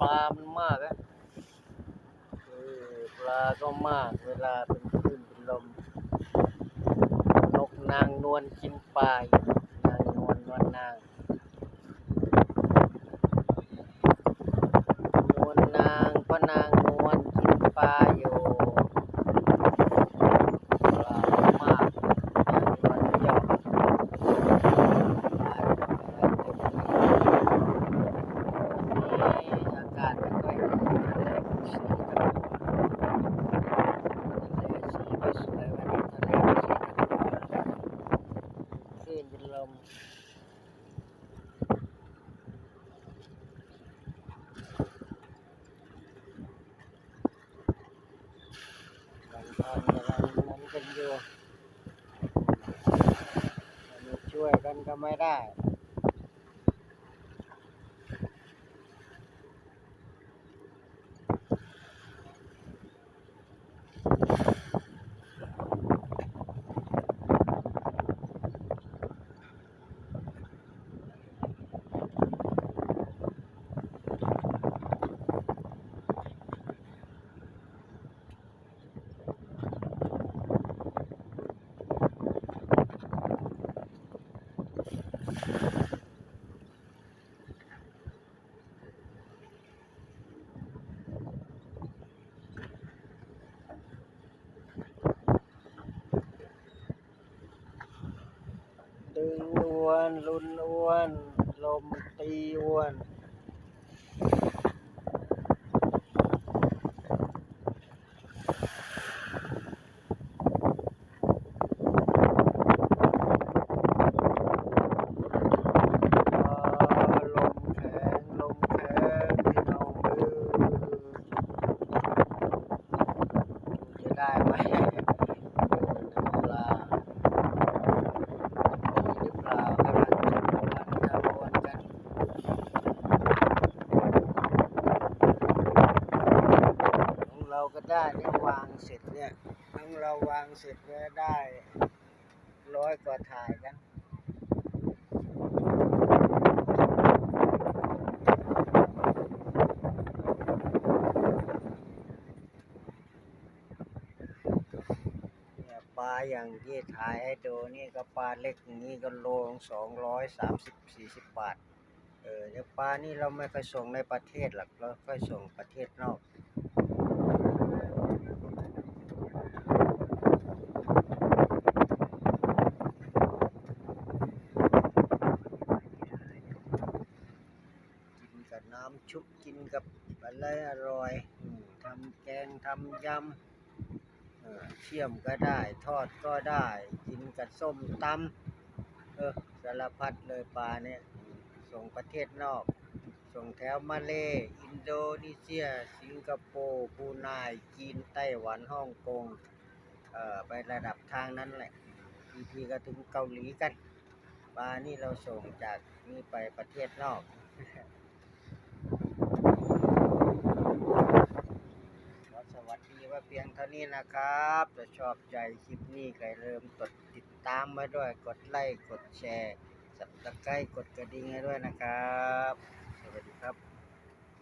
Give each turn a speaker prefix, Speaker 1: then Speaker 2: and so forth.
Speaker 1: ปลามันมากอะเออปลาก็มาก เวลาเป็นคลื่นเป็นลม นกนางนวลกินปลาอยู่นางนวลนวลนาง นวลนางพระนางนวลกินปลาอยู่ปลามากนวลยอดปลาอะไรเต็มเลยวันนี้อากาศไม่ค่อยดีทะเลสีทะเลสีไม่สวยวันนี้ทะเลสีคลื่นเป็นลม ยังทำกำลังนั้นกันอยู่ไม่ ช่วยกันก็ไม่ได้งอ้วน ลุนอ้วน ลมตีอ้วน อ่าลมแข็งลมแข็งพี่น้องเออจะได้ไหมเออน้ำปลามีหรือเปล่ากำลังจะม้วนจะม้วนกันของเรา ก็ได้เนี่ยวางเสร็จเนี่ยของเราวางเสร็จเนี่ยได้ร้อยกว่าถ่ายกันเนี่ยปลาอย่างที่ถ่ายให้ดูนี่ก็ปลาเล็กอย่างนี้ก็โลสองร้อยสามสิบสี่สิบบาท เออเนี่ยปลานี่เราไม่ค่อยส่งในประเทศหรอกเราค่อยส่งประเทศนอก กินกับน้ำ ชุบกินกับอะไรอร่อยทำแกงทำยำเชี่ยมก็ได้ ทอดก็ได้ กินกับส้มตำเออสารพัดเลยปลาเนี่ย ส่งประเทศนอก ส่งแถวมาเล อินโดนีเซีย สิงคโปร์บูไนจีนไต้หวันฮ่องกงเอ่อไประดับทางนั้นแหละทีทีก็ถึงเกาหลีกันปลานี่เราส่งจากนี่ไปประเทศนอกีว่าเพียงเท่านี้นะครับถ้าชอบใจคลิปนี้ก็เริ่มกดติดตามมาด้วย กดไลค์ กดแชร์สับตะไคร้กดกระดิ่งให้ด้วยนะครับ สวัสดีครับ